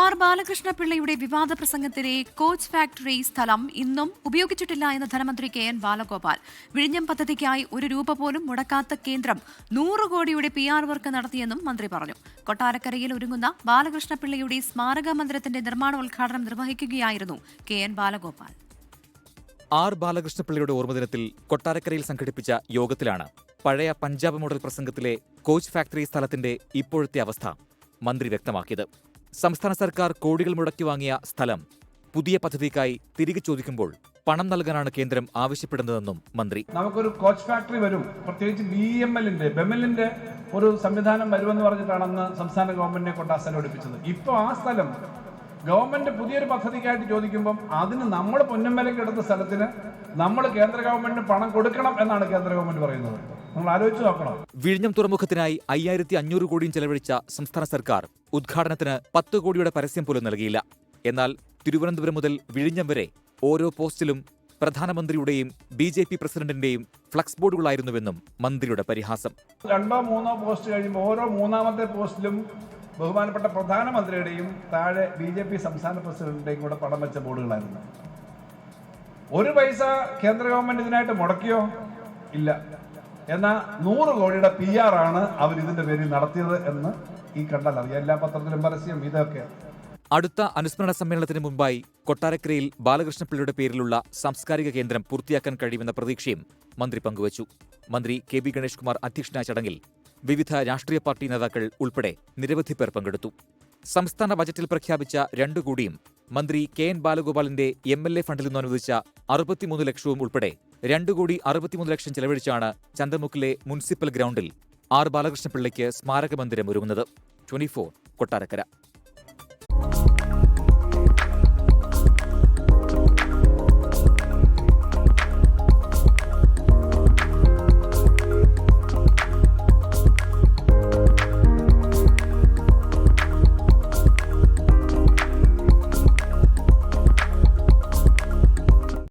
R ബാലകൃഷ്ണപിള്ളയുടെ വിവാദ പ്രസംഗത്തിലെ coach factory സ്ഥലം ഇന്നും ഉപയോഗിച്ചിട്ടില്ല എന്ന് ധനമന്ത്രി കെ എൻ ബാലഗോപാൽ. വിഴിഞ്ഞം പദ്ധതിക്കായി ഒരു രൂപ പോലും മുടക്കാത്ത കേന്ദ്രം നൂറ് കോടിയുടെ പി ആർ വർക്ക് നടത്തിയെന്നും മന്ത്രി പറഞ്ഞു. കൊട്ടാരക്കരയിൽ ഒരുങ്ങുന്ന ബാലകൃഷ്ണപിള്ളയുടെ സ്മാരക മന്ദിരത്തിന്റെ നിർമ്മാണോദ്ഘാടനം നിർവഹിക്കുകയായിരുന്നു കെ എൻ ബാലഗോപാൽ. ആർ ബാലകൃഷ്ണപിള്ളയുടെ ഓർമ്മദിനത്തിൽ കൊട്ടാരക്കരയിൽ സംഘടിപ്പിച്ച യോഗത്തിലാണ് പഴയ പഞ്ചാബ് മോഡൽ പ്രസംഗത്തിലെ കോച്ച് ഫാക്ടറി സ്ഥലത്തിന്റെ ഇപ്പോഴത്തെ അവസ്ഥ മന്ത്രി വ്യക്തമാക്കിയത്. സംസ്ഥാന സർക്കാർ കോടികൾ മുടക്കി വാങ്ങിയ സ്ഥലം പുതിയ പദ്ധതിക്കായി തിരികെ ചോദിക്കുമ്പോൾ പണം നൽകാനാണ് കേന്ദ്രം ആവശ്യപ്പെടുന്നതെന്നും മന്ത്രി. നമുക്കൊരു കോച്ച് ഫാക്ടറി വരും. പ്രത്യേകിച്ച് ബി എം എല്ലിന്റെ ബെമലിന്റെ ഒരു സംവിധാനം വരുമെന്ന് പറഞ്ഞിട്ടാണ് സംസ്ഥാന ഗവൺമെന്റിനെ കൊണ്ട് ആ സ്ഥലം എടുപ്പിച്ചത് ഇപ്പോൾ ആ സ്ഥലം ഗവൺമെന്റ് പുതിയൊരു പദ്ധതിക്കായിട്ട് ചോദിക്കുമ്പം അതിന് നമ്മൾ പൊന്നമ്പലയ്ക്ക് എടുത്ത സ്ഥലത്തിന് നമ്മൾ കേന്ദ്ര ഗവൺമെന്റിന് പണം കൊടുക്കണം എന്നാണ് കേന്ദ്ര ഗവൺമെന്റ് പറയുന്നത്. നമ്മൾ ആലോചിച്ച് നോക്കണം. വിഴിഞ്ഞം തുറമുഖത്തിനായി അയ്യായിരത്തി അഞ്ഞൂറ് കോടിയും ചെലവഴിച്ച സംസ്ഥാന സർക്കാർ ഉദ്ഘാടനത്തിന് പത്ത് കോടിയുടെ പരസ്യം പോലും നൽകിയില്ല. എന്നാൽ തിരുവനന്തപുരം മുതൽ വിഴിഞ്ഞം വരെ ഓരോ പോസ്റ്റിലും പ്രധാനമന്ത്രിയുടെയും ബി ജെ പി പ്രസിഡന്റിന്റെയും ഫ്ലക്സ് ബോർഡുകളായിരുന്നുവെന്നും മന്ത്രിയുടെ പരിഹാസം. രണ്ടോ മൂന്നോ പോസ്റ്റ് കഴിയുമ്പോൾ ഓരോ മൂന്നാമത്തെ പോസ്റ്റിലും ബഹുമാനപ്പെട്ട പ്രധാനമന്ത്രിയുടെയും താഴെ ബി ജെ പി സംസ്ഥാന പ്രസിഡന്റിന്റെയും കൂടെ പടം വെച്ച ബോർഡുകളായിരുന്നു. ഒരു പൈസ കേന്ദ്ര ഗവൺമെന്റ് ഇതിനായിട്ട് മുടക്കിയോ? ഇല്ല. എന്നാൽ നൂറ് കോടിയുടെ പി ആർ ആണ് അവർ ഇതിന്റെ പേരിൽ നടത്തിയത് എന്ന് ഈ കണ്ടാൽ അറിയാം. എല്ലാ പത്രത്തിലും പരസ്യം ഇതൊക്കെ. അടുത്ത അനുസ്മരണ സമ്മേളനത്തിന് മുമ്പായി കൊട്ടാരക്കരയിൽ ബാലകൃഷ്ണപിള്ളയുടെ പേരിലുള്ള സാംസ്കാരിക കേന്ദ്രം പൂർത്തിയാക്കാൻ കഴിയുമെന്ന പ്രതീക്ഷയും മന്ത്രി പങ്കുവച്ചു. മന്ത്രി കെ ബി ഗണേഷ് കുമാർ അധ്യക്ഷനായ ചടങ്ങിൽ വിവിധ രാഷ്ട്രീയ പാർട്ടി നേതാക്കൾ ഉൾപ്പെടെ നിരവധി പേർ പങ്കെടുത്തു. സംസ്ഥാന ബജറ്റിൽ പ്രഖ്യാപിച്ച രണ്ടു കോടിയും മന്ത്രി കെ എൻ ബാലഗോപാലിന്റെ എം എൽ എ ഫണ്ടിൽ നിന്ന് അനുവദിച്ച അറുപത്തിമൂന്ന് ലക്ഷവും ഉൾപ്പെടെ രണ്ടു കോടി അറുപത്തിമൂന്ന് ലക്ഷം ചെലവഴിച്ചാണ് ചന്ദ്രമുക്കിലെ മുനിസിപ്പൽ ഗ്രൗണ്ടിൽ ആർ ബാലകൃഷ്ണപിള്ളയ്ക്ക് സ്മാരക മന്ദിരം ഒരുങ്ങുന്നത്. ട്വന്റി കൊട്ടാരക്കര.